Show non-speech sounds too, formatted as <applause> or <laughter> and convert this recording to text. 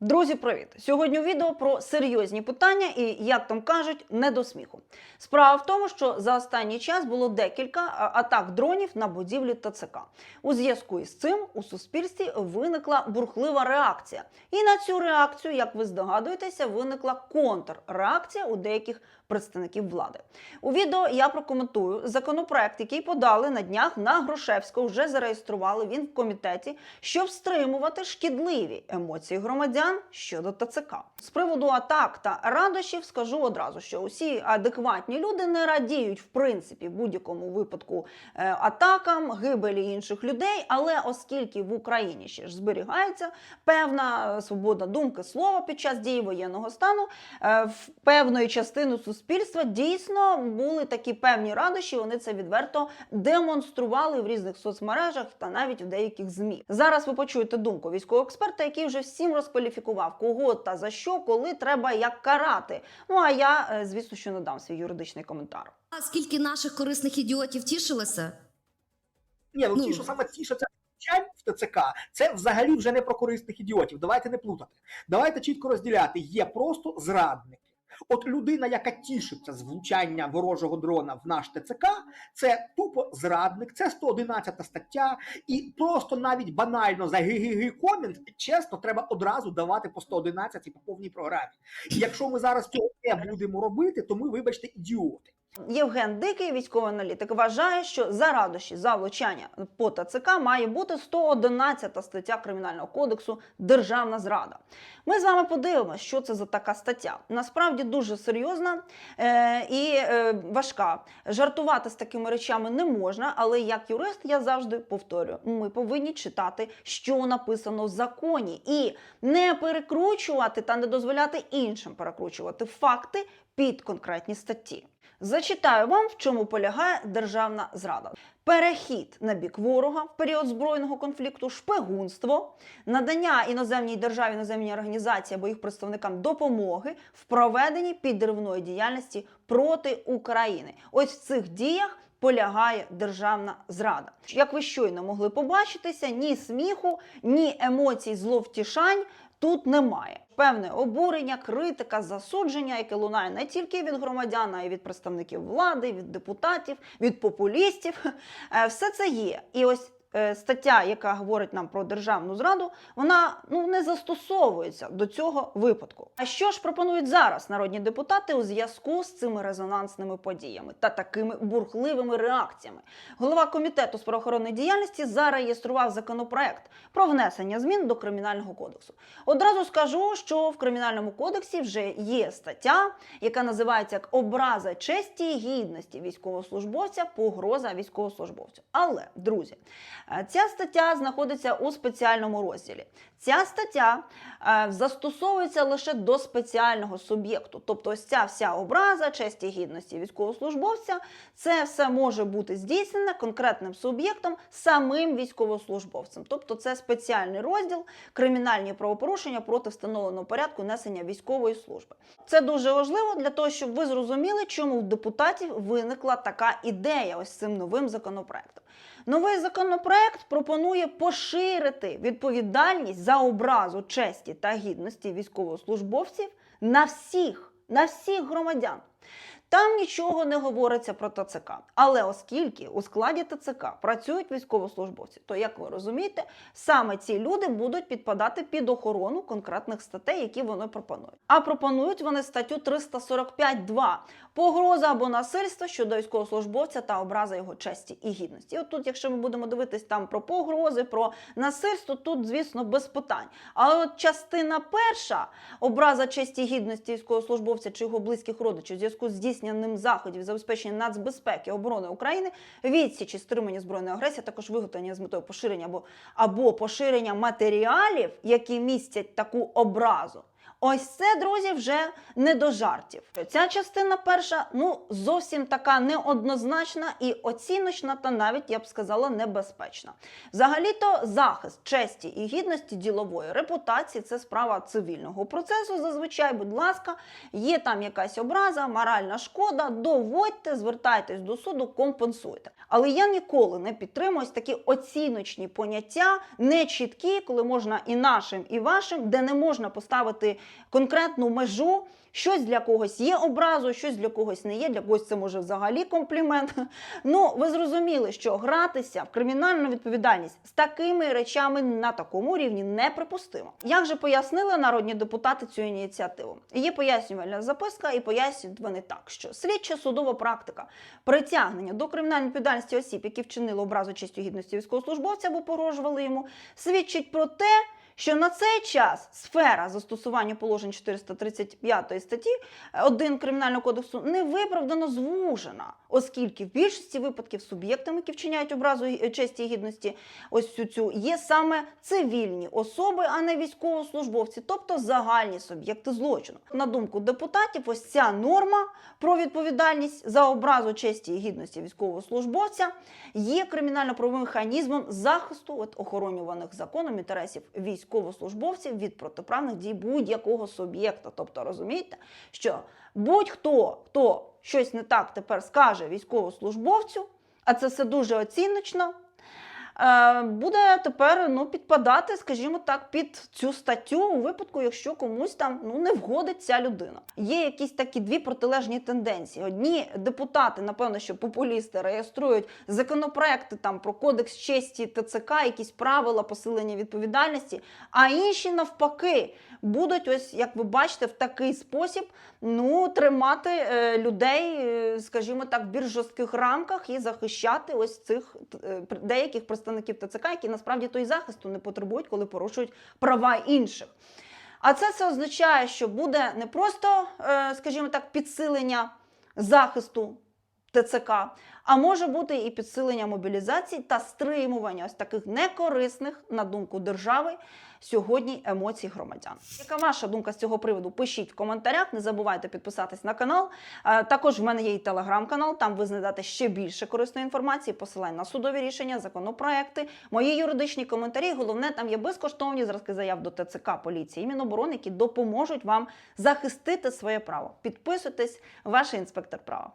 Друзі, привіт! Сьогодні відео про серйозні питання і, як там кажуть, не до сміху. Справа в тому, що за останній час було декілька атак дронів на будівлі ТЦК. У зв'язку із цим у суспільстві виникла бурхлива реакція. І на цю реакцію, як ви здогадуєтеся, виникла контрреакція у деяких представників влади. У відео я прокоментую законопроект, який подали на днях на Грушевського. Вже зареєстрували він в комітеті, щоб стримувати шкідливі емоції громадян щодо ТЦК. З приводу атак та радощів скажу одразу, що усі адекватні люди не радіють в принципі будь-якому випадку е, атакам, гибелі інших людей. Але оскільки в Україні ще ж зберігається певна е, свобода думки слова під час дії воєнного стану, е, в певної частини суспільства дійсно були такі певні радощі. Вони це відверто демонстрували в різних соцмережах та навіть в деяких змі. Зараз ви почуєте думку військового експерта, який вже всім розкваліфікував, кого та за що, коли треба як карати. Ну а я, е, звісно, що надам свій юридичний коментар. А скільки наших корисних ідіотів тішилося? Ні, ну ті, Ну. що саме тішаться вчать в ТЦК, це взагалі вже не про корисних ідіотів. Давайте не плутати. Давайте чітко розділяти. Є просто зрадники. От людина, яка тішиться з влучання ворожого дрона в наш ТЦК, це тупо зрадник, це 111 стаття, і просто навіть банально за гі комент, чесно, треба одразу давати по 111 і по повній програмі. І якщо ми зараз цього не будемо робити, то ми, вибачте, ідіоти. Євген Дикий, військовий аналітик, вважає, що за радощі за влучання по ТЦК має бути 111 стаття Кримінального кодексу Державна зрада. Ми з вами подивимося, що це за така стаття. Насправді дуже серйозна е, і е, важка. Жартувати з такими речами не можна, але як юрист я завжди повторюю: ми повинні читати, що написано в законі, і не перекручувати та не дозволяти іншим перекручувати факти під конкретні статті. Зачитаю вам, в чому полягає державна зрада: перехід на бік ворога в період збройного конфлікту, шпигунство, надання іноземній державі, іноземній організації або їх представникам допомоги в проведенні підривної діяльності проти України. Ось в цих діях. Полягає державна зрада. Як ви щойно могли побачитися, ні сміху, ні емоцій зловтішань тут немає. Певне обурення, критика, засудження, яке лунає не тільки від громадян, а й від представників влади, від депутатів, від популістів. Е, Все це є. І ось стаття, яка говорить нам про державну зраду, вона ну не застосовується до цього випадку. А що ж пропонують зараз народні депутати у зв'язку з цими резонансними подіями та такими бурхливими реакціями? Голова комітету з правоохоронної діяльності зареєстрував законопроект про внесення змін до кримінального кодексу. Одразу скажу, що в кримінальному кодексі вже є стаття, яка називається як образа честі і гідності військовослужбовця, погроза військовослужбовцю. Але друзі, е, ця стаття знаходиться у спеціальному розділі. Ця стаття е, застосовується лише до спеціального суб'єкту. Тобто, ось ця вся образа честі і гідності військовослужбовця, це все може бути здійснене конкретним суб'єктом, самим військовослужбовцем. Тобто, це спеціальний розділ кримінальні правопорушення проти встановленого порядку несення військової служби. Це дуже важливо для того, щоб ви зрозуміли, чому в депутатів виникла така ідея ось цим новим законопроектом. Новий законопроект пропонує поширити відповідальність за образу честі та гідності військовослужбовців на всіх, на всіх громадян. Там нічого не говориться про ТЦК. Але оскільки у складі ТЦК працюють військовослужбовці, то як ви розумієте, саме ці люди будуть підпадати під охорону конкретних статей, які вони пропонують. А пропонують вони статтю 345.2 погроза або насильство щодо військовослужбовця та образа його честі і гідності. І от тут, якщо ми будемо дивитись там про погрози, про насильство, тут, звісно, без питань. Але от частина перша образа честі і гідності військовослужбовця чи його близьких родичів у зв'язку з здійсненням заходів забезпечення нацбезпеки оборони України, відсічі стримання збройної агресії, також виготовлення з метою поширення або, або поширення матеріалів, які містять таку образу. Ось це, друзі, вже не до жартів. Ця частина перша, ну зовсім така неоднозначна і оціночна, та навіть я б сказала, небезпечна. Взагалі-то захист честі і гідності ділової репутації це справа цивільного процесу. Зазвичай, будь ласка, є там якась образа, моральна шкода. Доводьте, звертайтесь до суду, компенсуйте. Але я ніколи не підтримую ось такі оціночні поняття, нечіткі, коли можна і нашим, і вашим, де не можна поставити конкретну межу. Щось для когось є образою, щось для когось не є, для когось це може взагалі комплімент. <laughs> Ну, ви зрозуміли, що гратися в кримінальну відповідальність з такими речами на такому рівні неприпустимо. Як же пояснили народні депутати цю ініціативу? Є пояснювальна записка, і пояснюють вони так, що слідча судова практика притягнення до кримінальної відповідальності осіб, які вчинили образу честю гідності військовослужбовця або погрожували йому, свідчить про те, що на цей час сфера застосування положень 435 статті 1 Кримінального кодексу не виправдано звужена, оскільки в більшості випадків суб'єктами, які вчиняють образу честі і гідності, ось цю цю є саме цивільні особи, а не військовослужбовці, тобто загальні суб'єкти злочину. На думку депутатів, ось ця норма про відповідальність за образу честі і гідності військовослужбовця є кримінально-правовим механізмом захисту от, охоронюваних законом інтересів військовослужбовців від протиправних дій будь-якого суб'єкта. Тобто розумієте, що будь-хто, хто щось не так тепер скаже військовослужбовцю, а це все дуже оціночно. Е, Буде тепер ну, підпадати, скажімо так, під цю статтю у випадку, якщо комусь там ну не вгодить ця людина. Є якісь такі дві протилежні тенденції. Одні депутати, напевно, що популісти реєструють законопроекти там про кодекс честі ТЦК, якісь правила посилення відповідальності, а інші навпаки будуть, ось як ви бачите, в такий спосіб ну тримати е, людей, е, скажімо так, в більш жорстких рамках і захищати ось цих е, деяких представників ТЦК, які насправді той захисту не потребують, коли порушують права інших. А це все означає, що буде не просто, е, скажімо так, підсилення захисту ТЦК, а може бути і підсилення мобілізації та стримування ось таких некорисних, на думку держави, сьогодні емоцій громадян. Яка ваша думка з цього приводу? Пишіть в коментарях. Не забувайте підписатись на канал. Е, Також в мене є і телеграм-канал. Там ви знайдете ще більше корисної інформації, посилань на судові рішення, законопроекти, мої юридичні коментарі. Головне, там є безкоштовні зразки заяв до ТЦК поліції і Міноборони, які допоможуть вам захистити своє право. Підписуйтесь, ваш інспектор права.